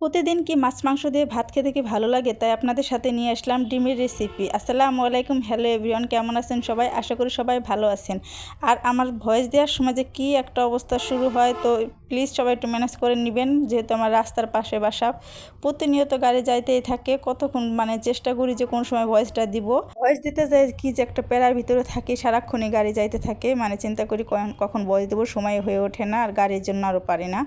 প্রতিদিন কি মাছ, মাংস দিয়ে ভাত খেতে কি ভালো লাগে? তাই আপনাদের সাথে নিয়ে আসলাম ডিমের রেসিপি আসসালামু আলাইকুম হ্যালো এভরিওয়ান কেমন আছেন সবাই? আশা করি সবাই ভালো আছেন। আর আমার ভয়েস দেওয়ার সময় যে কী একটা অবস্থা শুরু হয়, তো প্লিজ সবাই একটু ম্যানেজ করে নেবেন, যেহেতু আমার রাস্তার পাশে বাসা। প্রতিনিয়ত গাড়ি যাইতেই থাকে, কতক্ষণ মানে চেষ্টা করি যে কোন সময় ভয়েসটা দিব। ভয়েস দিতে যাই কি যে একটা প্যারার ভিতরে থাকি, সারাক্ষণই গাড়ি যাইতে থাকে মানে চিন্তা করি কখন- ভয়েস দেবো, সময় হয়ে ওঠে না, আর গাড়ির জন্য আরও পারি না।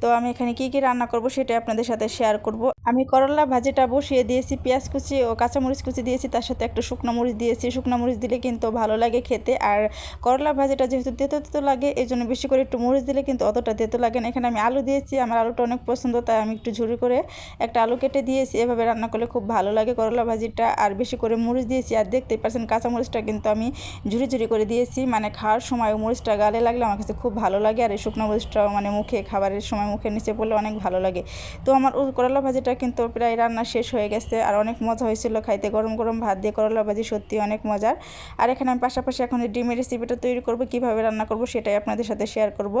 তো আমি এখানে কি কি রান্না করব সেটা আপনাদের সাথে শেয়ার করব। আমি করলা ভাজিটা বসিয়ে দিয়েছি, পেঁয়াজ কুচি ও কাঁচামরিচ কুচি দিয়েছি, তার সাথে একটা শুকনো মরিচ দিয়েছি। শুকনো মরিচ দিলে কিন্তু ভালো লাগে খেতে, আর করলা ভাজিটা যেহেতু তেতো তেতো লাগে এই জন্য বেশি করে একটু মরিচ দিলে কিন্তু অতটা তেতো লাগে না। এখানে আমি আলু দিয়েছি, আমার আলুটা অনেক পছন্দ, তাই আমি একটু ঝুরি করে একটা আলু কেটে দিয়েছি। এভাবে রান্না করলে খুব ভালো লাগে করলা ভাজিটা, আর বেশি করে মরিচ দিয়েছি। আর দেখতেই পাচ্ছেন কাঁচামরিচটা কিন্তু আমি ঝুরি ঝুরি করে দিয়েছি। মানে খাওয়ার সময় মরিচটা গালে লাগলে আমার কাছে খুব ভালো লাগে, আর এই শুকনো মরিচটাও মানে মুখে, খাবারের সময় মুখের নিচে পড়লে অনেক ভালো লাগে। তো আমার করলা ভাজিটা কিন্তু প্রায় রান্না শেষ হয়ে গেছে, আর অনেক মজা হয়েছিল খাইতে। গরম গরম ভাত দিয়ে করলা ভাজি সত্যি অনেক মজার। আর এখানে আমি পাশাপাশি এখন ডিমের রেসিপিটা তৈরি করব, কীভাবে রান্না করব সেটাই আপনাদের সাথে শেয়ার করব।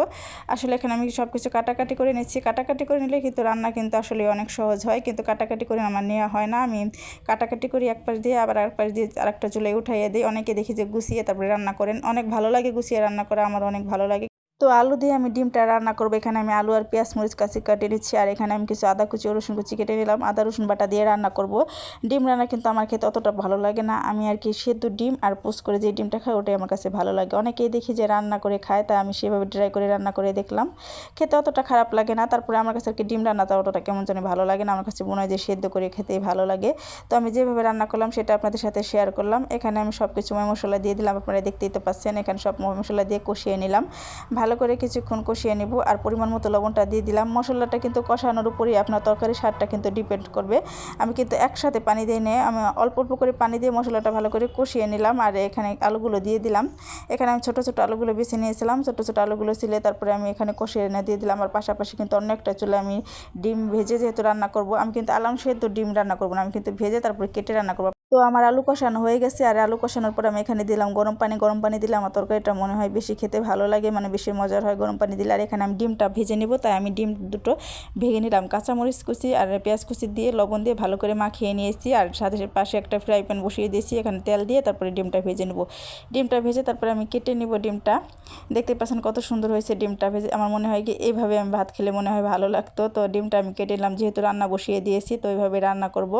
আসলে এখানে আমি সব কিছু কাটাকাটি করে নিচ্ছি। কাটাকাটি করে নিলে কিন্তু রান্না কিন্তু আসলে অনেক সহজ হয়। কিন্তু কাটাকাটি করে আমার নেওয়া হয় না। আমি কাটাকাটি করি এক পাশ দিয়ে, আবার এক পাশ দিয়ে আরেকটা চুলে উঠাইয়ে দিই। অনেকে দেখি যে গুছিয়ে তারপরে রান্না করেন। অনেক ভালো লাগে গুছিয়ে রান্না করা। আমার অনেক ভালো লাগে। তো আলু দিয়ে আমি ডিমটা রান্না করব। এখানে আমি আলু আর পেঁয়াজ, মরিচ কাছি কাটিয়ে নিচ্ছি। আর এখানে আমি কিছু আদা কুচি, রসুন কুচি কেটে নিলাম। আদা, রসুন বাটা দিয়ে রান্না করব। ডিম রান্না কিন্তু আমার খেতে অতটা ভালো লাগে না। আমি আর কি সেদ্ধ ডিম আর পোস্ট করে যে ডিমটা খাই, ওটাই আমার কাছে ভালো লাগে। অনেকেই দেখি যে রান্না করে খায়, তাই আমি সেভাবে ড্রাই করে রান্না করে দেখলাম। খেতে অতটা খারাপ লাগে না। তারপরে আমার কাছে আর কি ডিম রান্নাটা অতটা কেমন জানি ভালো লাগে না। আমার কাছে মনে হয় যে সেদ্ধ করে খেতেই ভালো লাগে। তো আমি যেভাবে রান্না করলাম, সেটা আপনাদের সাথে শেয়ার করলাম। এখানে আমি সব কিছু মশলা দিয়ে দিলাম। আপনারা দেখতেই তো পাচ্ছেন, এখানে সব মশলা দিয়ে কষিয়ে নিলাম। ভালো করে কিছুক্ষণ কষিয়ে নিব আর পরিমাণ মতো লবণটা দিয়ে দিলাম। মশলাটা কিন্তু কষানোর উপরই আপনার তরকারি স্বাদটা কিন্তু ডিপেন্ড করবে। আমি কিন্তু একসাথে পানি দিয়ে নিয়ে, আমি অল্প অল্প করে পানি দিয়ে মশলাটা ভালো করে কষিয়ে নিলাম আর এখানে আলুগুলো দিয়ে দিলাম। এখানে আমি ছোটো ছোটো আলুগুলো বেছে নিয়েছিলাম, ছোটো ছোটো আলুগুলো ছিলে তারপরে আমি এখানে কষিয়ে এনে দিয়ে দিলাম। আর পাশাপাশি কিন্তু অন্য একটা চুলে আমি ডিম ভেজে যেহেতু রান্না করব, আমি কিন্তু আলাম সেহেতু ডিম রান্না করব না, আমি কিন্তু ভেজে তারপরে কেটে রান্না করব। তো আমার আলু কষানো হয়ে গেছে, আর আলু কষানোর পর আমি এখানে দিলাম গরম পানি গরম পানি দিলে আমার তরকারিটা মনে হয় বেশি খেতে ভালো লাগে মানে বেশি মজার হয় গরম পানি দিলে। আর এখানে আমি ডিমটা ভেজে নিব, তাই আমি ডিম দুটো ভেঙে নিলাম। কাঁচামরিচ কুচি আর পেঁয়াজ কুচি দিয়ে লবণ দিয়ে ভালো করে মাখিয়ে নিয়েছি, আর সাথে পাশে একটা ফ্রাই প্যান বসিয়ে দিয়েছি, এখানে তেল দিয়ে তারপরে ডিমটা ভেজে নেব। ডিমটা ভেজে তারপরে আমি কেটে নিব ডিমটা। দেখতে পাচ্ছেন কত সুন্দর হয়েছে ডিমটা ভেজে, আমার মনে হয় কি এইভাবে আমি ভাত খেলে মনে হয় ভালো লাগতো। তো ডিমটা আমি কেটে নিলাম, যেহেতু রান্না বসিয়ে দিয়েছি, তো এইভাবে রান্না করব।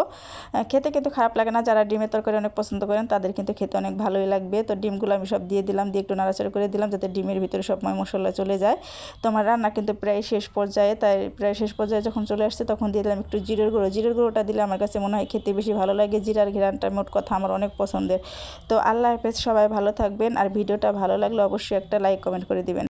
খেতে কিন্তু খারাপ লাগে না যারা ডিমের তরকারি অনেক পছন্দ করেন, তাদের কিন্তু খেতে অনেক ভালোই লাগবে। তো ডিমগুলো আমি সব দিয়ে দিলাম, দিয়ে একটু নাড়াচাড়া করে দিলাম যাতে ডিমের ভিতরে সব ময় মশলা চলে যায়। তো আমার রান্না কিন্তু প্রায় শেষ পর্যায়ে, তাই প্রায় শেষ পর্যায়ে যখন চলে আসছে তখন দিয়ে দিলাম একটু জিরের গুঁড়ো। জিরের গুঁড়োটা দিলে আমার কাছে মনে হয় খেতে বেশি ভালো লাগে, জিরার ঘেরানটা মোট কথা আমার অনেক পছন্দের। তো আল্লাহ হাফেজ, সবাই ভালো থাকবেন। আর ভিডিওটা ভালো লাগলে অবশ্যই একটা লাইক, কমেন্ট করে দিবেন।